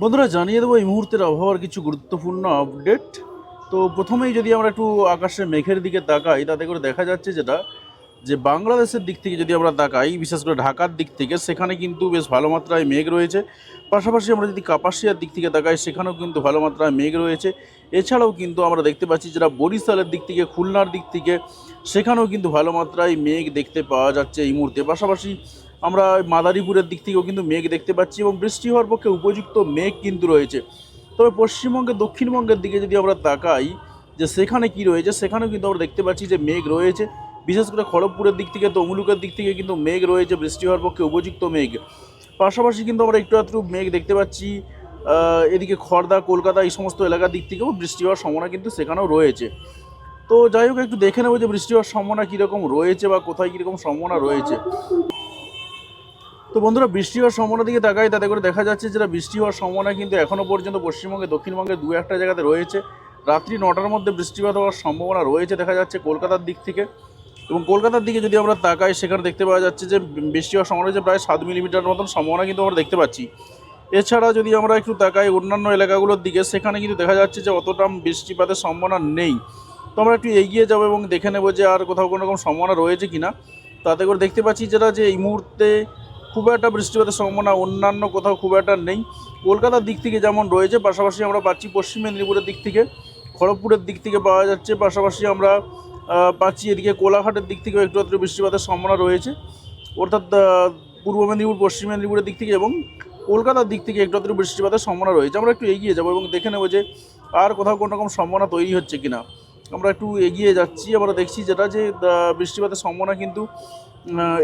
বন্ধুরা, জানিয়ে দেবো এই মুহূর্তের আবহাওয়ার কিছু গুরুত্বপূর্ণ আপডেট তো প্রথমেই যদি আমরা একটু আকাশে মেঘের দিকে তাকাই, তাতে করে দেখা যাচ্ছে যেটা, যে বাংলাদেশের দিক থেকে যদি আমরা তাকাই, বিশেষ করে ঢাকার দিক থেকে, সেখানে কিন্তু বেশ ভালো মাত্রায় মেঘ রয়েছে। পাশাপাশি আমরা যদি কাপাসিয়ার দিক থেকে তাকাই, সেখানেও কিন্তু ভালো মাত্রায় মেঘ রয়েছে। এছাড়াও কিন্তু আমরা দেখতে পাচ্ছি যেটা বরিশালের দিক থেকে, খুলনার দিক থেকে, সেখানেও কিন্তু ভালো মাত্রায় মেঘ দেখতে পাওয়া যাচ্ছে এই মুহূর্তে। পাশাপাশি আমরা মাদারীপুরের দিক থেকেও কিন্তু মেঘ দেখতে পাচ্ছি এবং বৃষ্টি হওয়ার পক্ষে উপযুক্ত মেঘ কিন্তু রয়েছে। তবে পশ্চিমবঙ্গের দক্ষিণবঙ্গের দিকে যদি আমরা তাকাই, যে সেখানে কি রয়েছে, সেখানেও কিন্তু আমরা দেখতে পাচ্ছি যে মেঘ রয়েছে। বিশেষ করে খড়গপুরের দিক থেকে, তমলুকের দিক থেকে কিন্তু মেঘ রয়েছে, বৃষ্টি হওয়ার পক্ষে উপযুক্ত মেঘ। পাশাপাশি কিন্তু আমরা একটু আধটু মেঘ দেখতে পাচ্ছি এদিকে খড়দা কলকাতা, এই সমস্ত এলাকার দিক থেকেও বৃষ্টি হওয়ার সম্ভাবনা কিন্তু সেখানেও রয়েছে। তো যাই হোক, একটু দেখে নেব যে বৃষ্টি হওয়ার সম্ভাবনা কীরকম রয়েছে বা কোথায় কীরকম সম্ভাবনা রয়েছে। তো বন্ধুরা, বৃষ্টি হওয়ার সম্ভাবনা দিকে তাকাই, তাতে করে দেখা যাচ্ছে যেটা বৃষ্টি হওয়ার সম্ভাবনা কিন্তু এখনও পর্যন্ত পশ্চিমবঙ্গে, দক্ষিণবঙ্গে দু একটা জায়গাতে রয়েছে। রাত্রি নটার মধ্যে বৃষ্টিপাত হওয়ার সম্ভাবনা রয়েছে, দেখা যাচ্ছে কলকাতার দিক থেকে। এবং কলকাতার দিকে যদি আমরা তাকাই, সেখানে দেখতে পাওয়া যাচ্ছে যে, বৃষ্টি হওয়ার সম্ভাবনা রয়েছে প্রায় সাত মিলিমিটার মতন সম্ভাবনা কিন্তু আমরা দেখতে পাচ্ছি। এছাড়া যদি আমরা একটু তাকাই অন্যান্য এলাকাগুলোর দিকে, সেখানে কিন্তু দেখা যাচ্ছে যে, অতটা বৃষ্টিপাতের সম্ভাবনা নেই। তো আমরা একটু এগিয়ে যাব এবং দেখে নেব যে, আর কোথাও কোনো রকম সম্ভাবনা রয়েছে কিনা। তাতে করে দেখতে পাচ্ছি যেটা যে, এই মুহূর্তে খুব একটা বৃষ্টিপাতের সম্ভাবনা, অন্যান্য কোথাও খুব একটা নেই। কলকাতার দিক থেকে যেমন রয়েছে, পাশাপাশি আমরা পাচ্ছি পশ্চিম মেদিনীপুরের দিক থেকে, খড়গপুরের দিক থেকে পাওয়া যাচ্ছে, পাশাপাশি আমরা পাচ্ছি এদিকে কোলাঘাটের দিক থেকেও একটু একটু বৃষ্টিপাতের সম্ভাবনা রয়েছে। অর্থাৎ পূর্ব মেদিনীপুর, পশ্চিম মেদিনীপুরের দিক থেকে এবং কলকাতার দিক থেকে একটু একটু বৃষ্টিপাতের সম্ভাবনা রয়েছে। আমরা একটু এগিয়ে যাব এবং দেখে নেব যে আর কোথাও কোনো রকম সম্ভাবনা তৈরি হচ্ছে কিনা। আমরা একটু এগিয়ে যাচ্ছি, আমরা দেখছি যেটা যে বৃষ্টিপাতের সম্ভাবনা কিন্তু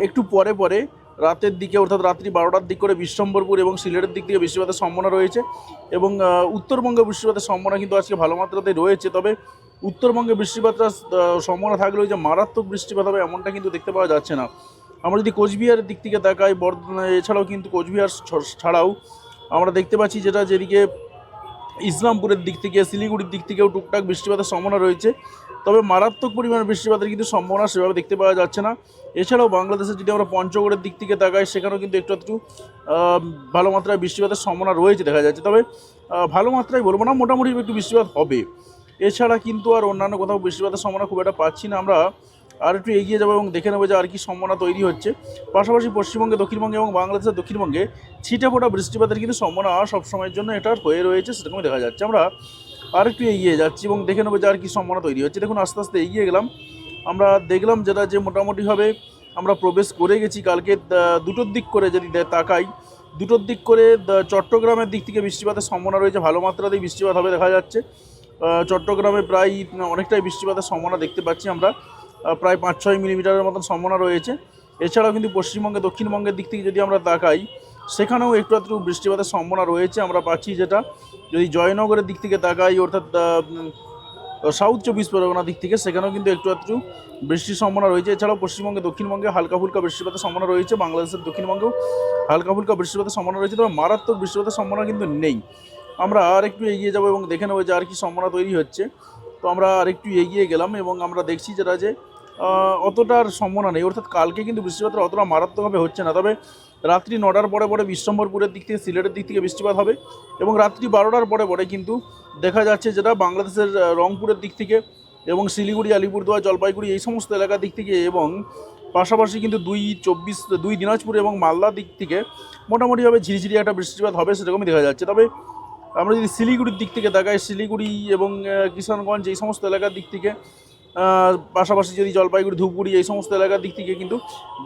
একটু পরে পরে রাতের দিকে অর্থাৎ রাত্রি বারোটার দিক করে বিশ্বম্বরপুর এবং সিলেটের দিক থেকে বৃষ্টিপাতের সম্ভাবনা রয়েছে এবং উত্তরবঙ্গে বৃষ্টিপাতের সম্ভাবনা কিন্তু আজকে ভালো মাত্রাতে রয়েছে। তবে উত্তরবঙ্গে বৃষ্টিপাতটা সম্ভাবনা থাকলেও যে মারাত্মক বৃষ্টিপাত হবে এমনটা কিন্তু দেখতে পাওয়া যাচ্ছে না। আমরা যদি কোচবিহারের দিক থেকে দেখাই বর্ধমান, এছাড়াও কিন্তু কোচবিহার ছাড়াও আমরা দেখতে পাচ্ছি যেটা যেদিকে ইসলামপুরের দিক থেকে, শিলিগুড়ির দিক থেকেও টুকটাক বৃষ্টিপাতের সম্ভাবনা রয়েছে। তবে মারাত্মক পরিমাণে বৃষ্টিপাতের কিন্তু সম্ভাবনা সেভাবে দেখতে পাওয়া যাচ্ছে না। এছাড়াও বাংলাদেশে যদি আমরা পঞ্চগড়ের দিক থেকে তাকাই, সেখানেও কিন্তু একটু একটু ভালো মাত্রায় বৃষ্টিপাতের সম্ভাবনা রয়েছে দেখা যাচ্ছে। তবে ভালো মাত্রায় বলব না, মোটামুটি একটু বৃষ্টিপাত হবে। এছাড়া কিন্তু আর অন্যান্য কোথাও বৃষ্টিপাতের সম্ভাবনা খুব একটা পাচ্ছি না আমরা। আর একটু এগিয়ে যাব এবং দেখে নেব যে আর কি সম্ভাবনা তৈরি হচ্ছে। পাশাপাশি পশ্চিমবঙ্গে, দক্ষিণবঙ্গে এবং বাংলাদেশের দক্ষিণবঙ্গে ছিটে ফোটা বৃষ্টিপাতের কিন্তু সম্ভাবনা সব সময়ের জন্য এটা হয়ে রয়েছে সেরকমই দেখা যাচ্ছে। আমরা আর একটু এগিয়ে যাচ্ছি এবং দেখে নেব যে আর কি সম্ভাবনা তৈরি হচ্ছে। দেখুন, আস্তে আস্তে এগিয়ে গেলাম। আমরা দেখলাম যেটা যে মোটামুটিভাবে আমরা প্রবেশ করে গেছি কালকে দুটোর দিক করে যদি তাকাই, দুটোর দিক করে চট্টগ্রামের দিক থেকে বৃষ্টিপাতের সম্ভাবনা রয়েছে। ভালো মাত্রাতেই বৃষ্টিপাত হবে দেখা যাচ্ছে। চট্টগ্রামে প্রায় অনেকটাই বৃষ্টিপাতের সম্ভাবনা দেখতে পাচ্ছি আমরা। প্রায় পাঁচ ছয় মিলিমিটারের মতন সম্ভাবনা রয়েছে। এছাড়াও কিন্তু পশ্চিমবঙ্গে দক্ষিণবঙ্গের দিক থেকে যদি আমরা তাকাই, সেখানেও একটু একটু বৃষ্টিপাতের সম্ভাবনা রয়েছে। আমরা পাচ্ছি যেটা, যদি জয়নগরের দিক থেকে তাকাই, অর্থাৎ সাউথ চব্বিশ পরগনার দিক থেকে, সেখানেও কিন্তু একটু একটু বৃষ্টির সম্ভাবনা রয়েছে। এছাড়াও পশ্চিমবঙ্গে দক্ষিণবঙ্গে হালকা ফুলকা বৃষ্টিপাতের সম্ভাবনা রয়েছে। বাংলাদেশের, দক্ষিণবঙ্গেও হালকা ফুলকা বৃষ্টিপাতের সম্ভাবনা রয়েছে। তবে মারাত্মক বৃষ্টিপাতের সম্ভাবনা কিন্তু নেই। আমরা আর একটু এগিয়ে যাব এবং দেখে নেব যে আর কি সম্ভাবনা তৈরি হচ্ছে। তো আমরা আর একটু এগিয়ে গেলাম এবং আমরা দেখছি যেটা যে আহ, অতটার সম্ভাবনা নেই। অর্থাৎ কালকে কিন্তু বৃষ্টিপাতটা অতটা মারাত্মকভাবে হচ্ছে না। তবে রাত্রি নটার পরে পরে বিশ্বম্বরপুরের দিক থেকে সিলেটের দিক থেকে বৃষ্টিপাত হবে এবং রাত্রি বারোটার পরে পরে কিন্তু দেখা যাচ্ছে যেটা বাংলাদেশের রংপুরের দিক থেকে এবং শিলিগুড়ি আলিপুরদুয়ার জলপাইগুড়ি এই সমস্ত এলাকার দিক থেকে এবং পাশাপাশি কিন্তু দুই চব্বিশ দুই দিনাজপুর এবং মালদার দিক থেকে মোটামুটিভাবে ঝিরিঝিরি একটা বৃষ্টিপাত হবে সেরকমই দেখা যাচ্ছে। তবে আমরা যদি শিলিগুড়ির দিক থেকে তাকাই শিলিগুড়ি এবং কিষানগঞ্জ এই সমস্ত এলাকার দিক থেকে পাশাপাশি যদি জলপাইগুড়ি, ধূপগুড়ি এই সমস্ত এলাকার দিক থেকে কিন্তু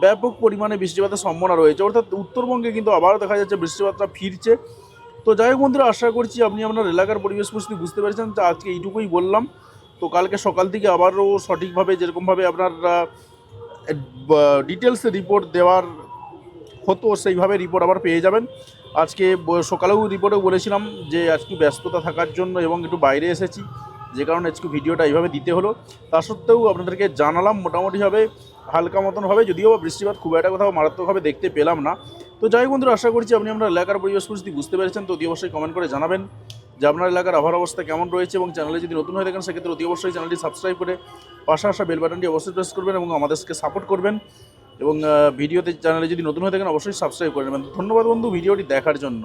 ব্যাপক পরিমাণে বৃষ্টিপাতের সম্ভাবনা রয়েছে। অর্থাৎ উত্তরবঙ্গে কিন্তু আবারও দেখা যাচ্ছে বৃষ্টিপাতটা ফিরছে। তো যাই হোক বন্ধুরা, আশা করছি আপনি আপনার এলাকার পরিবেশ পরিস্থিতি বুঝতে পেরেছেন। তো আজকে এইটুকুই বললাম। তো কালকে সকাল থেকে আবারও সঠিকভাবে, যেরকমভাবে আপনার ডিটেলসে রিপোর্ট দেওয়ার হতো, সেইভাবে রিপোর্ট আবার পেয়ে যাবেন। আজকে সকালেও রিপোর্টেও বলেছিলাম যে আজকে ব্যস্ততা থাকার জন্য এবং একটু বাইরে এসেছি। যে কারণে আজকে ভিডিওটা এইভাবে দিতে হলো। তা সত্ত্বেও আপনাদেরকে জানালাম মোটামুটিভাবে, হালকা মতন হবে, যদিও বা বৃষ্টিপাত খুব একটা কোথাও মারাত্মকভাবে দেখতে পেলাম না। তো যাই বন্ধুরা, আশা করছি আপনি আপনার এলাকার পরিবেশ পরিস্থিতি বুঝতে পেরেছেন, তো অতি অবশ্যই কমেন্ট করে জানাবেন যে আপনার এলাকার আবহাওয়ার অবস্থা কেমন রয়েছে এবং চ্যানেলে যদি নতুন হয়ে থাকেন, সেক্ষেত্রে অতি অবশ্যই চ্যানেলটি সাবস্ক্রাইব করে পাশে আসা বেল বাটনটি অবশ্যই প্রেস করবেন এবং আমাদেরকে সাপোর্ট করবেন। এবং ভিডিওতে চ্যানেলে যদি নতুন হয়ে থাকেন, অবশ্যই সাবস্ক্রাইব করে নেবেন। ধন্যবাদ বন্ধু ভিডিওটি দেখার জন্য।